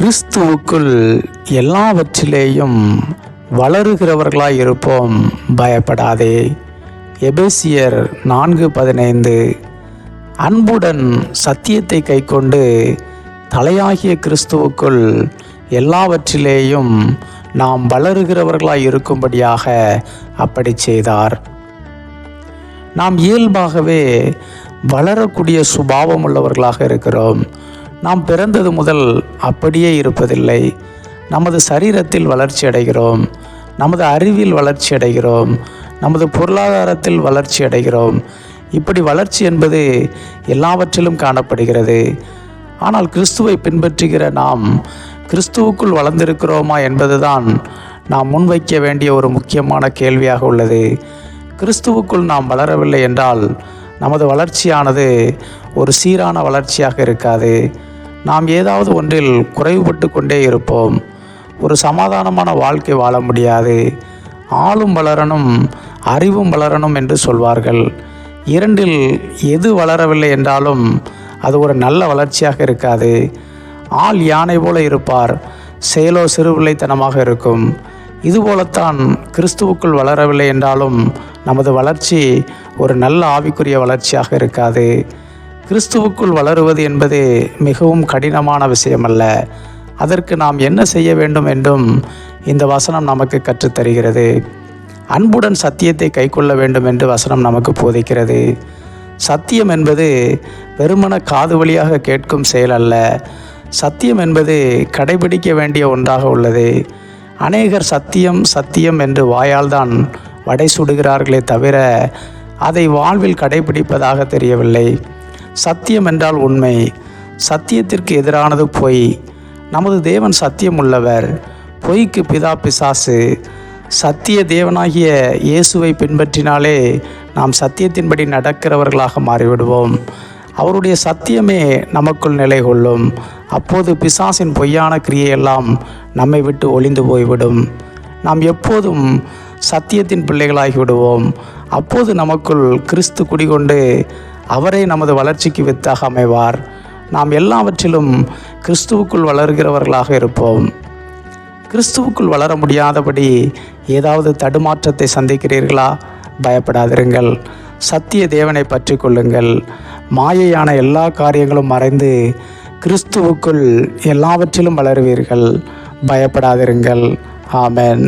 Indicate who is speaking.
Speaker 1: கிறிஸ்துவுக்குள் எல்லாவற்றிலேயும் வளருகிறவர்களாய் இருப்போம். பயப்படாதே. எபேசியர் நான்கு பதினைந்து. அன்புடன் சத்தியத்தை கைக்கொண்டு தலையாகிய கிறிஸ்துவுக்குள் எல்லாவற்றிலேயும் நாம் வளருகிறவர்களாய் இருக்கும்படியாக அப்படி செய்தார். நாம் இயல்பாகவே வளரக்கூடிய சுபாவம் உள்ளவர்களாக இருக்கிறோம். நாம் பிறந்தது முதல் அப்படியே இருப்பதில்லை. நமது சரீரத்தில் வளர்ச்சி அடைகிறோம். நமது அறிவில் வளர்ச்சி அடைகிறோம். நமது பொருளாதாரத்தில் வளர்ச்சி அடைகிறோம். இப்படி வளர்ச்சி என்பது எல்லாவற்றிலும் காணப்படுகிறது. ஆனால் கிறிஸ்துவை பின்பற்றுகிற நாம் கிறிஸ்துவுக்குள் வளர்ந்திருக்கிறோமா என்பதுதான் நாம் முன்வைக்க வேண்டிய ஒரு முக்கியமான கேள்வியாக உள்ளது. கிறிஸ்துவுக்குள் நாம் வளரவில்லை என்றால் நமது வளர்ச்சியானது ஒரு சீரான வளர்ச்சியாக இருக்காது. நாம் ஏதாவது ஒன்றில் குறைவுபட்டு கொண்டே இருப்போம். ஒரு சமாதானமான வாழ்க்கை வாழ முடியாது. ஆளும் வளரணும் அறிவும் வளரணும் என்று சொல்வார்கள். இரண்டில் எது வளரவில்லை என்றாலும் அது ஒரு நல்ல வளர்ச்சியாக இருக்காது. ஆள் யானை போல இருப்பார். செயலோ சிறுபிள்ளைத்தனமாக இருக்கும். இதுபோலத்தான் கிறிஸ்துவுக்குள் வளரவில்லை என்றாலும் நமது வளர்ச்சி ஒரு நல்ல ஆவிக்குரிய வளர்ச்சியாக இருக்காது. கிறிஸ்துவுக்குள் வளருவது என்பது மிகவும் கடினமான விஷயமல்ல. அதற்கு நாம் என்ன செய்ய வேண்டும் என்றும் இந்த வசனம் நமக்கு கற்றுத்தருகிறது. அன்புடன் சத்தியத்தை கைக்கொள்ள வேண்டும் என்று வசனம் நமக்கு போதிக்கிறது. சத்தியம் என்பது வெறுமன காது வழியாக கேட்கும் செயல் அல்ல. சத்தியம் என்பது கடைபிடிக்க வேண்டிய ஒன்றாக உள்ளது. அநேகர் சத்தியம் சத்தியம் என்று வாயால் தான் வடை சுடுகிறார்களே தவிர அதை வாழ்வில் கடைபிடிப்பதாக தெரியவில்லை. சத்தியம் என்றால் உண்மை. சத்தியத்திற்கு எதிரானது பொய். நமது தேவன் சத்தியம் உள்ளவர் பொய்க்கு பிதா பிசாசு. சத்திய தேவனாகிய இயேசுவை பின்பற்றினாலே நாம் சத்தியத்தின்படி நடக்கிறவர்களாக மாறிவிடுவோம். அவருடைய சத்தியமே நமக்குள் நிலை கொள்ளும். அப்போது பிசாசின் பொய்யான கிரியையெல்லாம் நம்மை விட்டு ஒளிந்து போய்விடும். நாம் எப்போதும் சத்தியத்தின் பிள்ளைகளாகி விடுவோம் அப்போது நமக்குள் கிறிஸ்து குடிகொண்டு அவரே நமது வளர்ச்சிக்கு வித்தாக அமைவார். நாம் எல்லாவற்றிலும் கிறிஸ்துவுக்குள் வளர்கிறவர்களாக இருப்போம். கிறிஸ்துவுக்குள் வளர முடியாதபடி ஏதாவது தடுமாற்றத்தை சந்திக்கிறீர்களா? பயப்படாதிருங்கள். சத்திய தேவனை பற்றி கொள்ளுங்கள். மாயையான எல்லா காரியங்களும் மறைந்து கிறிஸ்துவுக்குள் எல்லாவற்றிலும் வளருவீர்கள். பயப்படாதிருங்கள். ஆமென்.